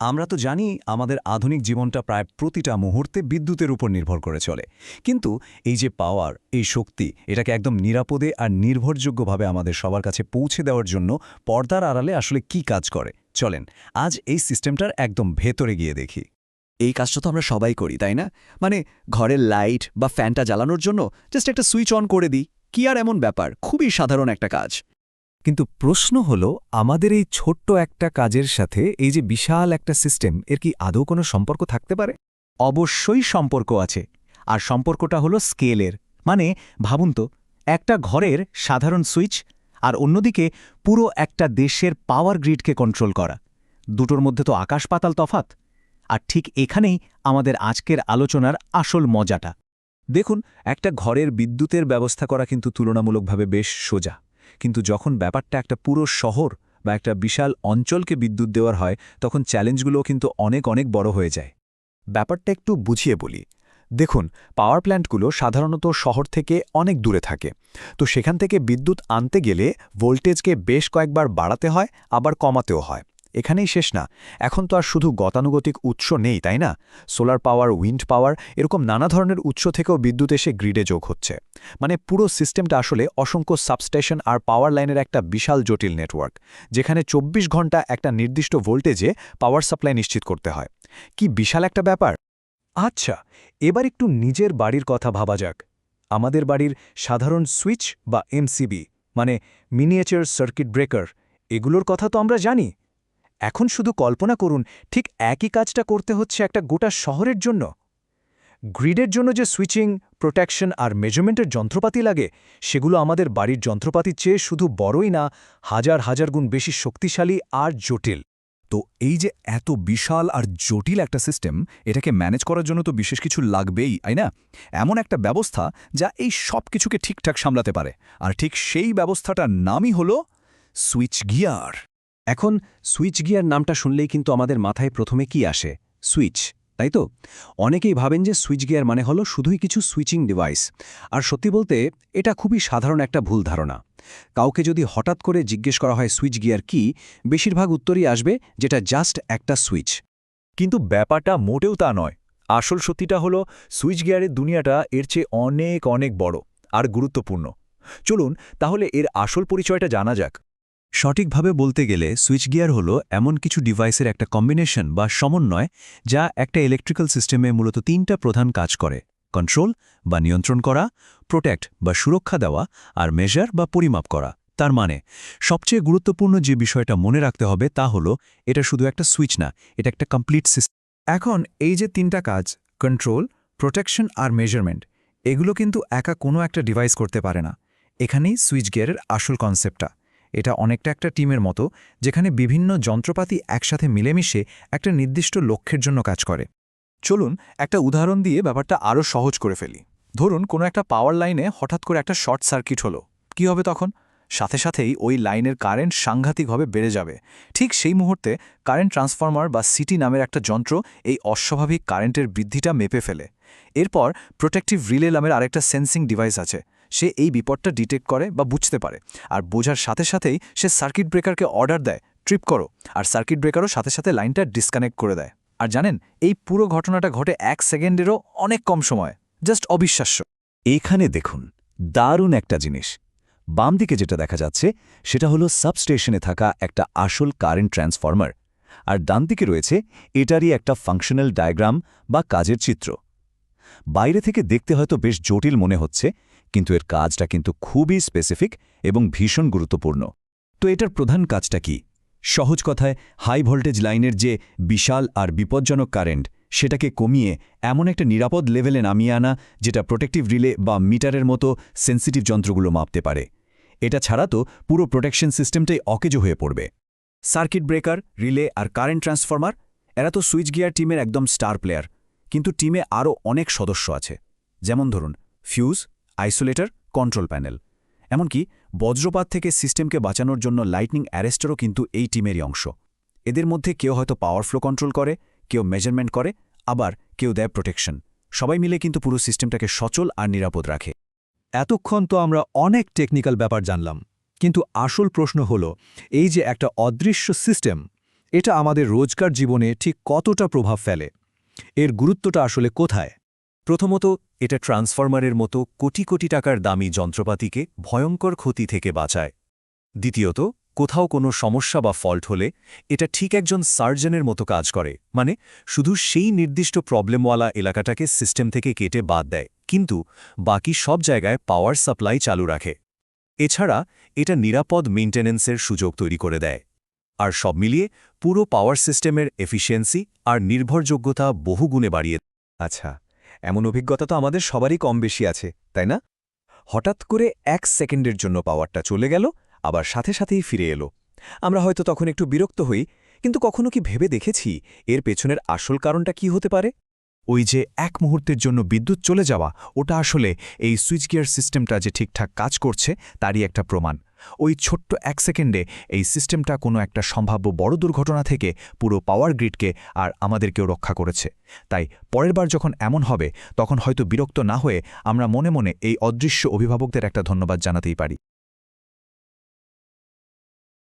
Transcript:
আমরা তো জানি আমাদের আধুনিক জীবনটা প্রায় প্রতিটা মুহূর্তে বিদ্যুতের উপর নির্ভর করে চলে। কিন্তু এই যে পাওয়ার, এই শক্তি, এটাকে একদম নিরাপদে আর নির্ভরযোগ্যভাবে আমাদের সবার কাছে পৌঁছে দেওয়ার জন্য পর্দার আড়ালে আসলে কি কাজ করে? চলেন, আজ এই সিস্টেমটার একদম ভেতরে গিয়ে দেখি। এই কাজটা তো আমরা সবাই করি, তাই না? মানে ঘরের লাইট বা ফ্যানটা জ্বালানোর জন্য জাস্ট একটা সুইচ অন করে দিই। কি আর এমন ব্যাপার? খুবই সাধারণ একটা কাজ। কিন্তু প্রশ্ন হল, আমাদের এই ছোট্ট একটা কাজের সাথে এই যে বিশাল একটা সিস্টেম এর কি আদৌ কোনো সম্পর্ক থাকতে পারে? অবশ্যই সম্পর্ক আছে। আর সম্পর্কটা হলো স্কেলের। মানে ভাবুন তো, একটা ঘরের সাধারণ সুইচ আর অন্যদিকে পুরো একটা দেশের পাওয়ার গ্রিডকে কন্ট্রোল করা। দুটোর মধ্যে তো আকাশ পাতাল তফাত আর ঠিক এখানেই আমাদের আজকের আলোচনার আসল মজাটা। দেখুন, একটা ঘরের বিদ্যুতের ব্যবস্থা করা কিন্তু তুলনামূলকভাবে বেশ সোজা। কিন্তু যখন ব্যাপারটা একটা পুরো শহর বা একটা বিশাল অঞ্চলকে বিদ্যুৎ দেওয়ার হয়, তখন চ্যালেঞ্জগুলো কিন্তু অনেক অনেক বড় হয়ে যায়। ব্যাপারটা একটু বুঝিয়ে বলি। দেখুন, পাওয়ার প্ল্যান্টগুলো সাধারণত শহর থেকে অনেক দূরে থাকে। তো সেখান থেকে বিদ্যুৎ আনতে গেলে ভোল্টেজকে বেশ কয়েকবার বাড়াতে হয়, আবার কমাতেও হয়। এখানেই শেষ না। এখন তো আর শুধু গতানুগতিক উৎস নেই, তাই না? সোলার পাওয়ার উইন্ড পাওয়ার এরকম নানা ধরনের উৎস থেকেও বিদ্যুৎ এসে গ্রিডে যোগ হচ্ছে। মানে পুরো সিস্টেমটা আসলে অসংখ্য সাবস্টেশন আর পাওয়ার লাইনের একটা বিশাল জটিল নেটওয়ার্ক যেখানে ২৪ ঘণ্টা একটা নির্দিষ্ট ভোল্টেজে পাওয়ার সাপ্লাই নিশ্চিত করতে হয়। কি বিশাল একটা ব্যাপার! আচ্ছা এবার একটু নিজের বাড়ির কথা ভাবা যাক। আমাদের বাড়ির সাধারণ সুইচ বা এমসিবি মানে মিনিয়েচার সার্কিট ব্রেকার এগুলোর কথা তো আমরা জানি। এখন শুধু কল্পনা করুন, ঠিক একই কাজটা করতে হচ্ছে একটা গোটা শহরের জন্য। গ্রিডের জন্য যে সুইচিং, প্রোটেকশন আর মেজারমেন্টের যন্ত্রপাতি লাগে, সেগুলো আমাদের বাড়ির যন্ত্রপাতির চেয়ে শুধু বড়ই না, হাজার হাজার গুণ বেশি শক্তিশালী আর জটিল। তো এই যে এত বিশাল আর জটিল একটা সিস্টেম, এটাকে ম্যানেজ করার জন্য তো বিশেষ কিছু লাগবেই, তাই না? এমন একটা ব্যবস্থা যা এই সব কিছুকে ঠিকঠাক সামলাতে পারে। আর ঠিক সেই ব্যবস্থাটার নামই হল সুইচ গিয়ার। এখন সুইচ গিয়ার নামটা শুনলেই কিন্তু আমাদের মাথায় প্রথমে কি আসে? সুইচ, তাই তো? অনেকেই ভাবেন যে সুইচ গিয়ার মানে হলো শুধুই কিছু সুইচিং ডিভাইস। আর সত্যি বলতে, এটা খুবই সাধারণ একটা ভুল ধারণা। কাউকে যদি হঠাৎ করে জিজ্ঞেস করা হয় সুইচ গিয়ার কি, বেশিরভাগ উত্তরই আসবে যেটা জাস্ট একটা সুইচ। কিন্তু ব্যাপারটা মোটেও তা নয়। আসল সত্যিটা হলো, সুইচ গিয়ারের দুনিয়াটা এর চেয়ে অনেক অনেক বড় আর গুরুত্বপূর্ণ। চলুন, তাহলে এর আসল পরিচয়টা জানা যাক। সঠিকভাবে বলতে গেলে সুইচ গিয়ার হলো এমন কিছু ডিভাইসের একটা কম্বিনেশন বা সমন্বয় যা একটা ইলেকট্রিক্যাল সিস্টেমে মূলত তিনটা প্রধান কাজ করে। কন্ট্রোল বা নিয়ন্ত্রণ করা প্রোটেক্ট বা সুরক্ষা দেওয়া, আর মেজার বা পরিমাপ করা। তার মানে সবচেয়ে গুরুত্বপূর্ণ যে বিষয়টা মনে রাখতে হবে তা হলো, এটা শুধু একটা সুইচ না, এটা একটা কমপ্লিট সিস্টেম এখন এই যে তিনটা কাজ কন্ট্রোল প্রোটেকশন আর মেজারমেন্ট এগুলো কিন্তু একা কোনো একটা ডিভাইস করতে পারে না। এখানেই সুইচ গিয়ারের আসল কনসেপ্টটা এটা অনেকটা একটা টিমের মতো, যেখানে বিভিন্ন যন্ত্রপাতি একসাথে মিলেমিশে একটা নির্দিষ্ট লক্ষ্যের জন্য কাজ করে। চলুন একটা উদাহরণ দিয়ে ব্যাপারটা আরও সহজ করে ফেলি। ধরুন কোনো একটা পাওয়ার লাইনে হঠাৎ করে একটা শর্ট সার্কিট হলো। কি হবে তখন? সাথে সাথেই ওই লাইনের কারেন্ট সাংঘাতিকভাবে বেড়ে যাবে। ঠিক সেই মুহূর্তে কারেন্ট ট্রান্সফর্মার বা সিটি নামের একটা যন্ত্র এই অস্বাভাবিক কারেন্টের বৃদ্ধিটা মেপে ফেলে। এরপর প্রোটেক্টিভ রিলে নামের আরেকটা সেন্সিং ডিভাইস আছে। সে এই বিপদটা ডিটেক্ট করে বা বুঝতে পারে। আর বোঝার সাথে সাথেই সে সার্কিট ব্রেকারকে অর্ডার দেয়। ট্রিপ করো। আর সার্কিট ব্রেকারও সাথে সাথে লাইনটা ডিসকানেক্ট করে দেয়। আর জানেন, এই পুরো ঘটনাটা ঘটে এক সেকেন্ডেরও অনেক কম সময়। জাস্ট অবিশ্বাস্য। এখানে দেখুন, দারুণ একটা জিনিস। বাম দিকে যেটা দেখা যাচ্ছে, সেটা হলো সাবস্টেশনে থাকা একটা আসল কারেন্ট ট্রান্সফর্মার আর ডান দিকে রয়েছে, এটারই একটা ফাংশনাল ডায়াগ্রাম বা কাজের চিত্র। বাইরে থেকে দেখতে হয়তো বেশ জটিল মনে হচ্ছে, কিন্তু এর কাজটা কিন্তু খুবই স্পেসিফিক এবং ভীষণ গুরুত্বপূর্ণ। তো এটার প্রধান কাজটা কি? সহজ কথায় হাই ভোল্টেজ লাইনের যে বিশাল আর বিপজ্জনক কারেন্ট সেটাকে কমিয়ে এমন একটা নিরাপদ লেভেলে নামিয়ে আনা, যেটা প্রোটেক্টিভ রিলে বা মিটারের মতো সেন্সিটিভ যন্ত্রগুলো মাপতে পারে। এটা ছাড়া তো পুরো প্রোটেকশন সিস্টেমটাই অকেজো হয়ে পড়বে। সার্কিট ব্রেকার রিলে আর কারেন্ট ট্রান্সফর্মার এরা তো সুইচ গিয়ার টিমের একদম স্টার প্লেয়ার কিন্তু টিমে আরও অনেক সদস্য আছে। যেমন ধরুন ফিউজ আইসোলেটর কন্ট্রোল প্যানেল এমনকি বজ্রপাত থেকে সিস্টেমকে বাঁচানোর জন্য লাইটনিং অ্যারেস্টারও কিন্তু এই টিমেরই অংশ। এদের মধ্যে কেউ হয়তো পাওয়ার ফ্লো কন্ট্রোল করে, কেউ মেজারমেন্ট করে, আবার কেউ দেয় প্রোটেকশন সবাই মিলে কিন্তু পুরো সিস্টেমটাকে সচল আর নিরাপদ রাখে। এতক্ষণ তো আমরা অনেক টেকনিক্যাল ব্যাপার জানলাম, কিন্তু আসল প্রশ্ন হল, এই যে একটা অদৃশ্য সিস্টেম, এটা আমাদের রোজকার জীবনে ঠিক কতটা প্রভাব ফেলে? এর গুরুত্বটা আসলে কোথায়? প্রথমত, এটা ট্রান্সফরমারের মতো কোটি কোটি টাকার দামি যন্ত্রপাতিকে ভয়ঙ্কর ক্ষতি থেকে বাঁচায়। দ্বিতীয়ত, কোথাও কোনো সমস্যা বা ফল্ট হলে এটা ঠিক একজন সার্জনের মতো কাজ করে মানে শুধু সেই নির্দিষ্ট প্রবলেমওয়ালা এলাকাটাকে সিস্টেম থেকে কেটে বাদ দেয়, কিন্তু বাকি সব জায়গায় পাওয়ার সাপ্লাই চালু রাখে। এছাড়া, এটা নিরাপদ মেইনটেনেন্সের সুযোগ তৈরি করে দেয়। আর সব মিলিয়ে পুরো পাওয়ার সিস্টেমের এফিসিয়েন্সি আর নির্ভরযোগ্যতা বহুগুণে বাড়িয়ে আচ্ছা এমন অভিজ্ঞতা তো আমাদের সবারই কম বেশি আছে, তাই না? হঠাৎ করে এক সেকেন্ডের জন্য পাওয়ারটা চলে গেল, আবার সাথে সাথেই ফিরে এলো। আমরা হয়তো তখন একটু বিরক্ত হই, কিন্তু কখনো কি ভেবে দেখেছি এর পেছনের আসল কারণটা কি হতে পারে? ওই যে এক মুহূর্তের জন্য বিদ্যুৎ চলে যাওয়া, ওটা আসলে এই সুইচ গিয়ার সিস্টেমটা যে ঠিকঠাক কাজ করছে, তারই একটা প্রমাণ। ওই ছোট্ট এক সেকেন্ডে এই সিস্টেমটা কোনো একটা সম্ভাব্য বড় দুর্ঘটনা থেকে পুরো পাওয়ার গ্রিডকে আর আমাদেরকেও রক্ষা করেছে। তাই পরের বার যখন এমন হবে, তখন হয়তো বিরক্ত না হয়ে আমরা মনে মনে এই অদৃশ্য অভিভাবকদের একটা ধন্যবাদ জানাতেই পারি।